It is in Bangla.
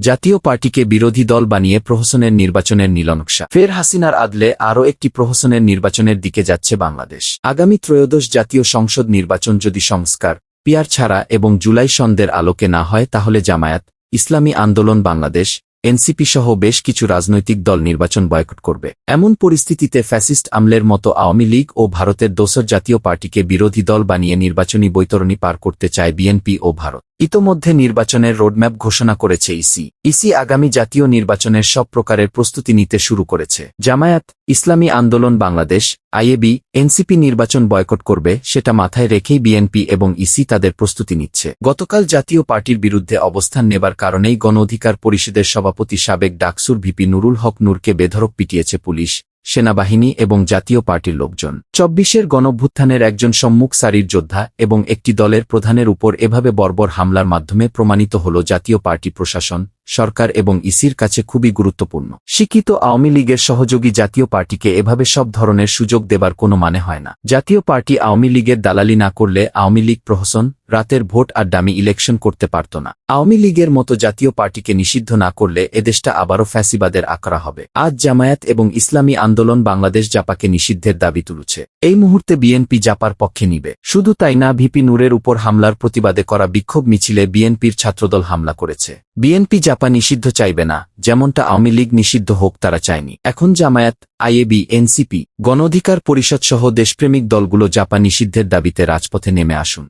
জাতীয় পার্টিকে বিরোধী দল বানিয়ে প্রহসনের নির্বাচনের নীলনকশা। ফের হাসিনার আদলে আরও একটি প্রহসনের নির্বাচনের দিকে যাচ্ছে বাংলাদেশ। আগামী ত্রয়োদশ জাতীয় সংসদ নির্বাচন যদি সংস্কার পিয়ার ছাড়া এবং জুলাই সন্দের আলোকে না হয় তাহলে জামায়াত, ইসলামী আন্দোলন বাংলাদেশ, এনসিপি সহ বেশ কিছু রাজনৈতিক দল নির্বাচন বয়কট করবে। এমন পরিস্থিতিতে ফ্যাসিস্ট আমলের মতো আওয়ামী লীগ ও ভারতের দোসর জাতীয় পার্টিকে বিরোধী দল বানিয়ে নির্বাচনী বৈতরণী পার করতে চায় বিএনপি ও ভারত। ইতোমধ্যে নির্বাচনের রোডম্যাপ ঘোষণা করেছে ইসি। ইসি আগামী জাতীয় নির্বাচনের সব প্রকারের প্রস্তুতি নিতে শুরু করেছে। জামায়াত, ইসলামী আন্দোলন বাংলাদেশ, আইএবি, এনসিপি নির্বাচন বয়কট করবে, সেটা মাথায় রেখেই বিএনপি এবং ইসি তাদের প্রস্তুতি নিচ্ছে। গতকাল জাতীয় পার্টির বিরুদ্ধে অবস্থান নেবার কারণেই গণ অধিকার পরিষদের সভাপতি সাবেক ডাকসুর ভিপি নুরুল হক নূরকে বেধরক পিটিয়েছে পুলিশ। সেনাবাহিনী এবং জাতীয় পার্টির লোকজন। চব্বিশের গণভ্যুত্থানের একজন সম্মুখ সারির যোদ্ধা এবং একটি দলের প্রধানের উপর এভাবে বর্বর হামলার মাধ্যমে প্রমাণিত হল জাতীয় পার্টি প্রশাসন সরকার এবং ইসির কাছে খুবই গুরুত্বপূর্ণ। শিক্ষিত আওয়ামী লীগের সহযোগী জাতীয় পার্টিকে এভাবে সব ধরনের সুযোগ দেবার কোনো মানে হয় না। জাতীয় পার্টি আওয়ামী লীগের দালালি না করলে আওয়ামী লীগ প্রহসন, রাতের ভোট আর দামি ইলেকশন করতে পারত না। আওয়ামী লীগের মতো জাতীয় পার্টিকে নিষিদ্ধ না করলে এদেশটা আবারও ফ্যাসিবাদের আকরা হবে। আজ জামায়াত এবং ইসলামী আন্দোলন বাংলাদেশ জাপাকে নিষিদ্ধের দাবি তুলছে। এই মুহূর্তে বিএনপি জাপার পক্ষে নিবে। শুধু তাই না, ভিপি নূরের উপর হামলার প্রতিবাদে করা বিক্ষোভ মিছিলে বিএনপির ছাত্রদল হামলা করেছে। বিএনপি জাপা নিষিদ্ধ চাইবে না, যেমনটা আওয়ামী লীগ নিষিদ্ধ হোক তারা চায়নি। এখন জামায়াত, আইএবি, এনসিপি গণ অধিকার পরিষদ সহ দেশপ্রেমিক দলগুলো জাপা নিষিদ্ধের দাবিতে রাজপথে নেমে আসুন।